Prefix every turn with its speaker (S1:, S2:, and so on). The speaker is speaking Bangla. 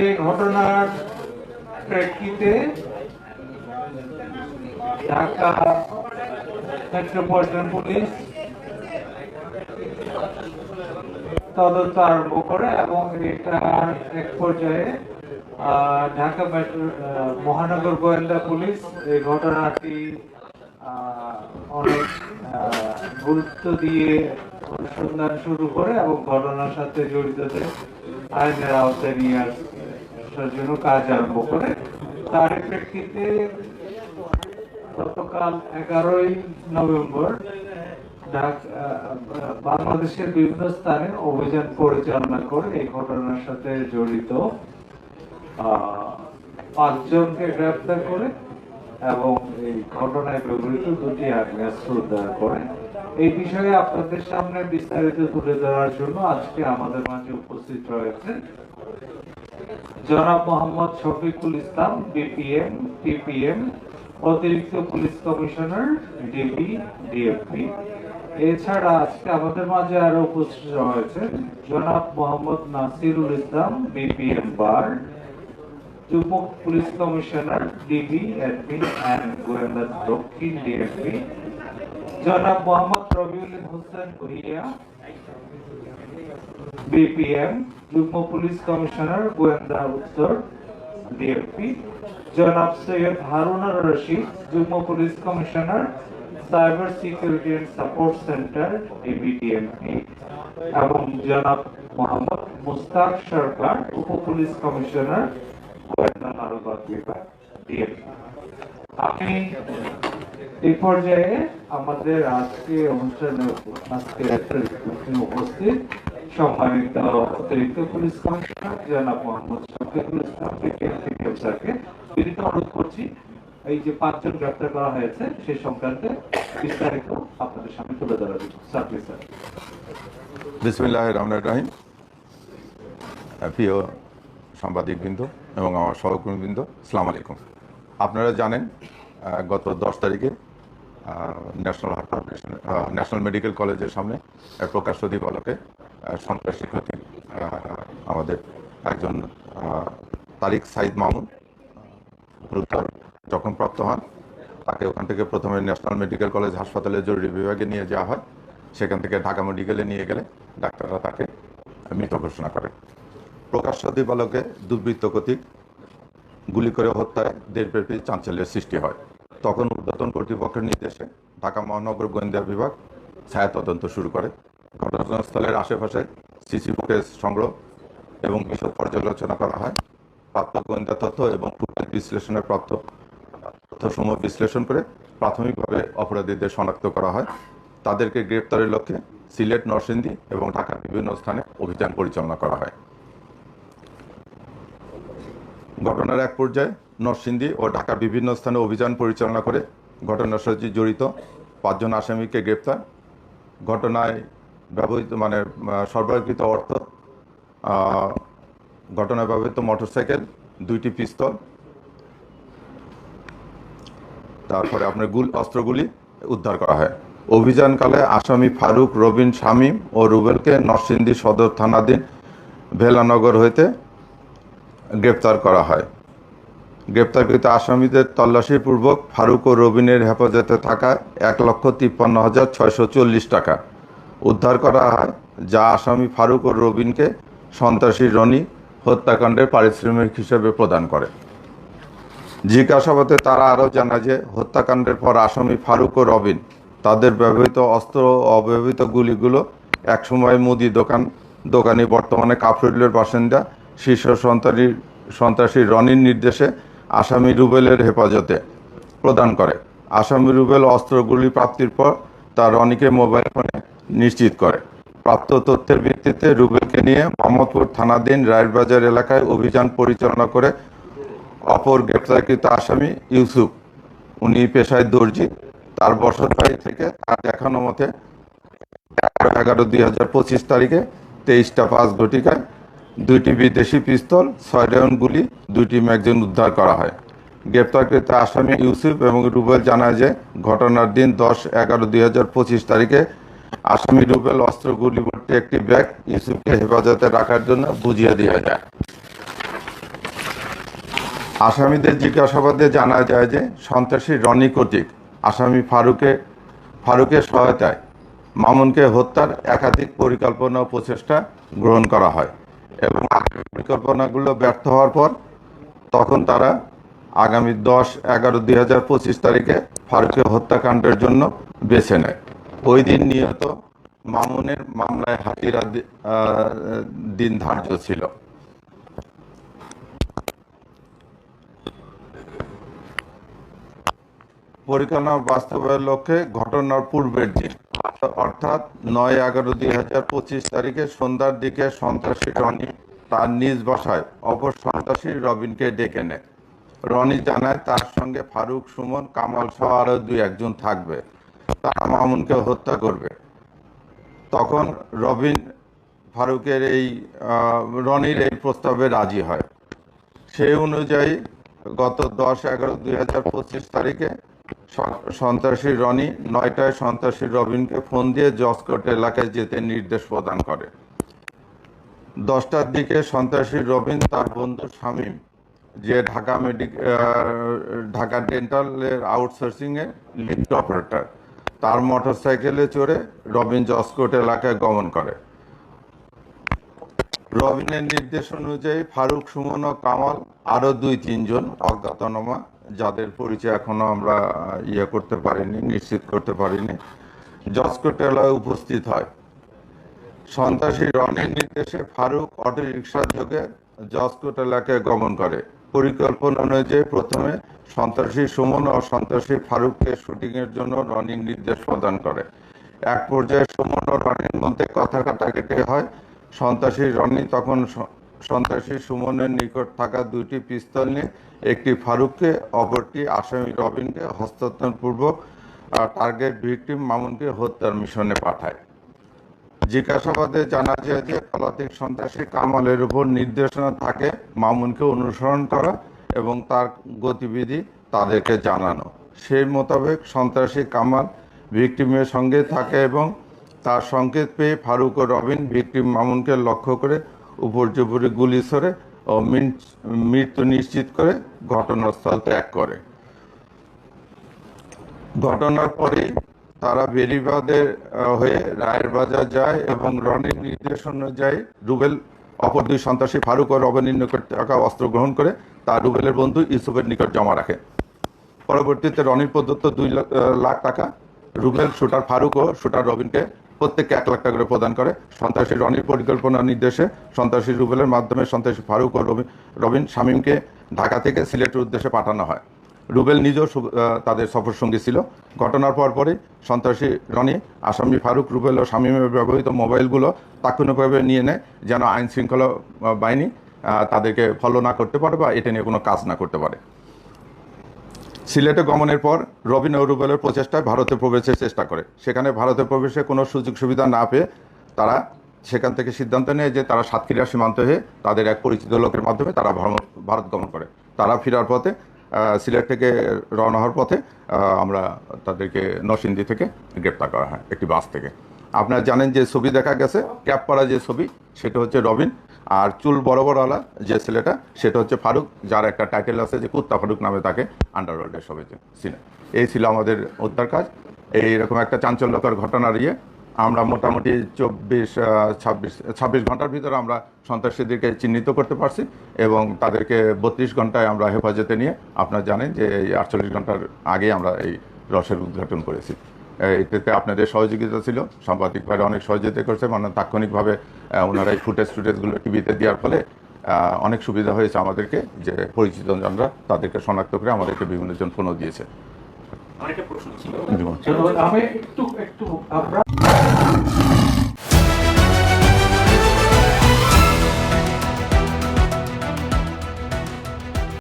S1: যে ঘটনার প্রেক্ষিতে ঢাকা মেট্রোপলিটন পুলিশ তদন্ত আরম্ভ করে এবং এটার এক পর্যায়ে ঢাকা মেট্রো মহানগর গোয়েন্দা পুলিশ এই ঘটনাটি অনেক গুরুত্ব দিয়ে অনুসন্ধান শুরু করে এবং ঘটনার সাথে জড়িতদের আইনের আওতায় নিয়ে আসার জন্য কাজ আরম্ভ করে। তার প্রেক্ষিতে গতকাল এগারোই নভেম্বর বাংলাদেশের বিভিন্ন স্থানে অভিযান পরিচালনা করে এই ঘটনার সাথে জড়িত পাঁচজনকে গ্রেফতার করে এবং এই ঘটনায় ব্যবহৃত দুটি আগ্নেয়াস্ত্র উদ্ধার করে। এই বিষয়ে আপনাদের সামনে বিস্তারিত তুলে ধরার জন্য আজকে আমাদের মাঝে উপস্থিত রয়েছে জনাব মোহাম্মদ শফিকুল ইসলাম, বিপিএম, টিপিএম, অতিরিক্ত পুলিশ কমিশনার ডিবি ডিএফপি। এছাড়া আজকে আমাদের মাঝে আরও উপস্থিত রয়েছে জনাব মোহাম্মদ নাসিরুল ইসলাম, বিপিএম বার, যুগ্ম police commissioner, DB admin and গোয়েন্দা দক্ষিণ ডিএফপি, জনাব মোহাম্মদ রবিউল হোসেন ভুইয়া বিপিএম, যুগ্ম পুলিশ কমিশনার গোয়েন্দা উত্তর ডিএফপি জনাব সৈয়দ হারুনার রশিদ, যুগ্ম police commissioner, cyber security and support centre DB DMP এবং জনাব মোহাম্মদ মুস্তাক সরকার, উপ পুলিশ কমিশনার, গোয়েন্দা মানবত বিভাগ ডিএমপি আমি এই পর্যায়ে আমাদের আজকে অনুষ্ঠানে আজকে উপস্থিত অতিরিক্ত পুলিশ কমিশনার স্যারকে অনুরোধ করছি এই যে পাঁচজন গ্রেপ্তার করা হয়েছে সেই সংক্রান্তে বিস্তারিত আপনাদের সামনে তুলে ধরা স্যার প্লিজ স্যার
S2: বিসমিল্লাহ রহমান রাহিম। প্রিয় সাংবাদিকবৃন্দ এবং আমার সহকর্মীবৃন্দ সালাম আলাইকুম। আপনারা জানেন গত দশ তারিখে national heart foundation national medical কলেজের সামনে প্রকাশ্য দিবালকে সন্ত্রাসী ক্ষতি আমাদের একজন তারিক সাইদ মামুন যখন প্রাপ্ত হন, তাকে ওখান থেকে প্রথমে ন্যাশনাল মেডিকেল কলেজ হাসপাতালে জরুরি বিভাগে নিয়ে যাওয়া হয়। সেখান থেকে ঢাকা মেডিকেলে নিয়ে গেলে ডাক্তাররা তাকে মৃত ঘোষণা করে। প্রকাশ্য দিবালকে দুর্বৃত্ত কর্তৃক গুলি করে হত্যায় দেশব্যাপী চাঞ্চল্যের সৃষ্টি হয়। তখন উদ্বোধন কর্তৃপক্ষের নির্দেশে ঢাকা মহানগর গোয়েন্দা বিভাগ ছায়া তদন্ত শুরু করে। ঘটনাস্থলের আশেপাশে সিসি ফুটেজ সংগ্রহ এবং বিশদ পর্যালোচনা করা হয়। প্রাপ্ত গোয়েন্দা তথ্য এবং ফুটেজ বিশ্লেষণের প্রাপ্ত তথ্যসমূহ বিশ্লেষণ করে প্রাথমিকভাবে অপরাধীদের শনাক্ত করা হয়। তাদেরকে গ্রেপ্তারের লক্ষ্যে সিলেট, নরসিংদী এবং ঢাকার বিভিন্ন স্থানে অভিযান পরিচালনা করা হয়। ঘটনার এক পর্যায়ে নরসিংদী ও ঢাকার বিভিন্ন স্থানে অভিযান পরিচালনা করে ঘটনার সাথে জড়িত পাঁচজন আসামিকে গ্রেপ্তার। ঘটনায় ব্যবহৃত মানে সরবরাহকৃত অর্থ ঘটনায় ব্যবহৃত মোটরসাইকেল, দুইটি পিস্তল, তারপরে আপনার গুল, অস্ত্রগুলি উদ্ধার করা হয়। অভিযানকালে আসামি ফারুক, রবিন, শামীম ও রুবেলকে নরসিংদী সদর থানাধীন ভেলানগর হইতে গ্রেপ্তার করা হয়। গ্রেপ্তারকৃত আসামিদের তল্লাশিপূর্বক ফারুক ও রবিনের হেফাজতে থাকা এক লক্ষ তিপ্পান্ন হাজার ছয়শো চল্লিশ টাকা উদ্ধার করা হয়, যা আসামি ফারুক ও রবিনকে সন্ত্রাসী রনি হত্যাকাণ্ডের পারিশ্রমিক হিসেবে প্রদান করে। জিজ্ঞাসাবাদে তারা আরও জানায় যে হত্যাকাণ্ডের পর আসামি ফারুক ও রবিন তাদের ব্যবহৃত অস্ত্র ও অব্যবহৃত গুলিগুলো একসময় মুদি দোকান, দোকানি বর্তমানে কাফরুলের বাসিন্দা, শীর্ষ সন্ত্রাসী সন্ত্রাসী রনির নির্দেশে আসামি রুবেলের হেফাজতে প্রদান করে। আসামি রুবেল অস্ত্রগুলি প্রাপ্তির পর তা রনিকে মোবাইল ফোনে নিশ্চিত করে। প্রাপ্ত তথ্যের ভিত্তিতে রুবেলকে নিয়ে মোহাম্মদপুর থানাধীন রায়েরবাজার এলাকায় অভিযান পরিচালনা করে অপর গ্রেপ্তারকৃত আসামি ইউসুফ। উনি পেশায় দর্জি। তার বসত বাড়ি থেকে তার দেখানো মতে এগারো এগারো দুই হাজার পঁচিশ তারিখে তেইশটা পাঁচ ঘটিকায় দুইটি বিদেশি পিস্তল, ছয় রাউন্ড গুলি, দুইটি ম্যাগজিন উদ্ধার করা হয়। গ্রেপ্তারকৃত আসামি ইউসুফ এবং রুবেল জানায় যে, ঘটনার দিন দশ এগারো দুই তারিখে আসামি রুবেল অস্ত্রগুলি ভর্তি একটি ব্যাগ ইউসুফকে হেফাজতে রাখার জন্য বুঝিয়ে দেওয়া যায়। আসামিদের জিজ্ঞাসাবাদে জানা যায় যে, সন্ত্রাসী রনি কর্তৃক আসামি ফারুকে, ফারুকের সহায়তায় মামুনকে হত্যার একাধিক পরিকল্পনা ও প্রচেষ্টা গ্রহণ করা হয়। এবং পরিকল্পনাগুলো ব্যর্থ হওয়ার পর তখন তারা আগামী দশ এগারো দুই হাজার পঁচিশ তারিখে ফারুকের হত্যাকাণ্ডের জন্য বেছে নেয়। ওই দিন নিহত মামুনের মামলায় আহ, দিন ধার্য ছিল। পরিকল্পনা বাস্তবায়নের লক্ষ্যে ঘটনার পূর্বের দিন অর্থাৎ নয় এগারো দুই হাজার পঁচিশ তারিখে সন্ধ্যার দিকে সন্ত্রাসী রনি তার নিজ বাসায় অপর সন্ত্রাসী রবিনকে ডেকে নেয়। রনি জানায়, তার সঙ্গে ফারুক, সুমন, কামাল সহ আরও দুই একজন থাকবে। তারা মামুনকে হত্যা করবে। তখন রবিন ফারুকের এই রনির এই প্রস্তাবে রাজি হয়। সেই অনুযায়ী গত দশ এগারো দুই হাজার পঁচিশ তারিখে সন্ত্রাসী রনি নয়টায় সন্ত্রাসী রবিনকে ফোন দিয়ে জসকোট এলাকায় যেতে নির্দেশ প্রদান করে। দশটার দিকে সন্ত্রাসী রবিন তার বন্ধু শামীম যে ঢাকা মেডিক ঢাকা ডেন্টালের আউটসোর্সিংয়ে লিফট অপারেটর, তার মোটরসাইকেলে চড়ে রবিন জসকোট এলাকায় গমন করে। রবিনের নির্দেশ অনুযায়ী ফারুক, সুমন ও কামাল আরও দুই তিনজন অজ্ঞাতনামা যাদের পরিচয় এখনও আমরা ইয়ে করতে পারিনি, নিশ্চিত করতে পারিনি জসকোট এলাকায় উপস্থিত হয়। সন্ত্রাসী রনের নির্দেশে ফারুক অটো রিক্সা যোগে জসকোট এলাকায় গমন করে। পরিকল্পনা অনুযায়ী প্রথমে সন্ত্রাসী সুমন ও সন্ত্রাসী ফারুককে শুটিং এর জন্য রনির নির্দেশ প্রদান করে। এক পর্যায়ে সুমন ও রনির মধ্যে কথা কাটাকাটি হয়। সন্ত্রাসী রনি তখন সন্ত্রাসী সুমনের নিকট থাকা দুটি পিস্তল নিয়ে একটি ফারুককে, অপরটি আসামি রবিনকে হস্তান্তরপূর্বক টার্গেট ভিকটিম মামুনকে হত্যার মিশনে পাঠায়। জিজ্ঞাসাবাদে জানা যায় যে পলাতক সন্ত্রাসী কামালের উপর নির্দেশনা থাকে মামুনকে অনুসরণ করা এবং তার গতিবিধি তাদেরকে জানানো। সেই মোতাবেক সন্ত্রাসী কামাল ভিকটিমের সঙ্গে থাকে এবং তার সংকেত পেয়ে ফারুক ও রবিন ভিকটিম মামুনকে লক্ষ্য করে উপর্যুপরি গুলি ছড়ে ও মৃত্যু নিশ্চিত করে ঘটনাস্থল ত্যাগ করে। ঘটনার পরে তারা বেরিবাদের হয়ে রায়ের বাজার যায় এবং রনির নির্দেশ অনুযায়ী রুবেল অপর দুই সন্ত্রাসী ফারুক ও রবিনের নিকট টাকা অস্ত্র গ্রহণ করে তা রুবেলের বন্ধু ইউসুফের নিকট জমা রাখে। পরবর্তীতে রনির প্রদত্ত দুই লাখ টাকা রুবেল শুটার ফারুক ও শুটার রবিনকে প্রত্যেককে এক লাখ টাকা করে প্রদান করে। সন্ত্রাসী রনির পরিকল্পনা নির্দেশে সন্ত্রাসী রুবেলের মাধ্যমে সন্ত্রাসী ফারুক ও রবিন শামীমকে ঢাকা থেকে সিলেটের উদ্দেশ্যে পাঠানো হয়। রুবেল নিজেও তাদের সফর সঙ্গী ছিল। ঘটনার পর পরই সন্ত্রাসী রনি, আসামি ফারুক, রুবেল ও শামীমের ব্যবহৃত মোবাইলগুলো তাৎক্ষণিকভাবে নিয়ে নেয়, যেন আইন শৃঙ্খলা বাহিনী তাদেরকে ফলো না করতে পারে বা এটা নিয়ে কোনো কাজ না করতে পারে। সিলেটে গমনের পর রবিন রুবেলের প্রচেষ্টায় ভারতে প্রবেশের চেষ্টা করে। সেখানে ভারতে প্রবেশে কোনো সুযোগ সুবিধা না পেয়ে তারা সেখান থেকে সিদ্ধান্ত নেয় যে তারা সাতক্ষীরা সীমান্ত হয়ে তাদের এক পরিচিত লোকের মাধ্যমে তারা ভারত গমন করে। তারা ফেরার পথে সিলেট থেকে রওনা হওয়ার পথে আমরা তাদেরকে নরসিংদী থেকে গ্রেপ্তার করা হয়, একটি বাস থেকে। আপনারা জানেন যে ছবি দেখা গেছে ক্যাপ পরা যে ছবি, সেটা হচ্ছে রবিন। আর চুল বড় বড় আলা যে ছেলেটা, সেটা হচ্ছে ফারুক, যার একটা টাইটেল আছে যে কুত্তা ফারুক নামে তাকে আন্ডারওয়ার্ল্ডের সবাই চিনে। এই ছিল আমাদের উদ্ধার কাজ। এইরকম একটা চাঞ্চল্যকর ঘটনার ইয়ে। আমরা মোটামুটি চব্বিশ ছাব্বিশ ছাব্বিশ ঘণ্টার ভিতরে আমরা সন্ত্রাসীদেরকে চিহ্নিত করতে পারছি এবং তাদেরকে বত্রিশ ঘন্টায় আমরা হেফাজতে নিয়ে আপনারা জানেন যে এই আটচল্লিশ ঘণ্টার আগে আমরা এই রসের উদ্ঘাটন করেছি। এতে আপনাদের সহযোগিতা ছিল। সাংবাদিক ভাইরা অনেক সহযোগিতা করছে মানে তাৎক্ষণিকভাবে ওনারা এই ফুটেজ টুটেজগুলো টিভিতে দেওয়ার ফলে অনেক সুবিধা হয়েছে আমাদেরকে যে পরিচিত জনরা তাদেরকে শনাক্ত করে আমাদেরকে বিভিন্ন জন ফোনও দিয়েছে।
S3: অনেকটা প্রশ্ন ছিল।
S1: আমি একটু একটু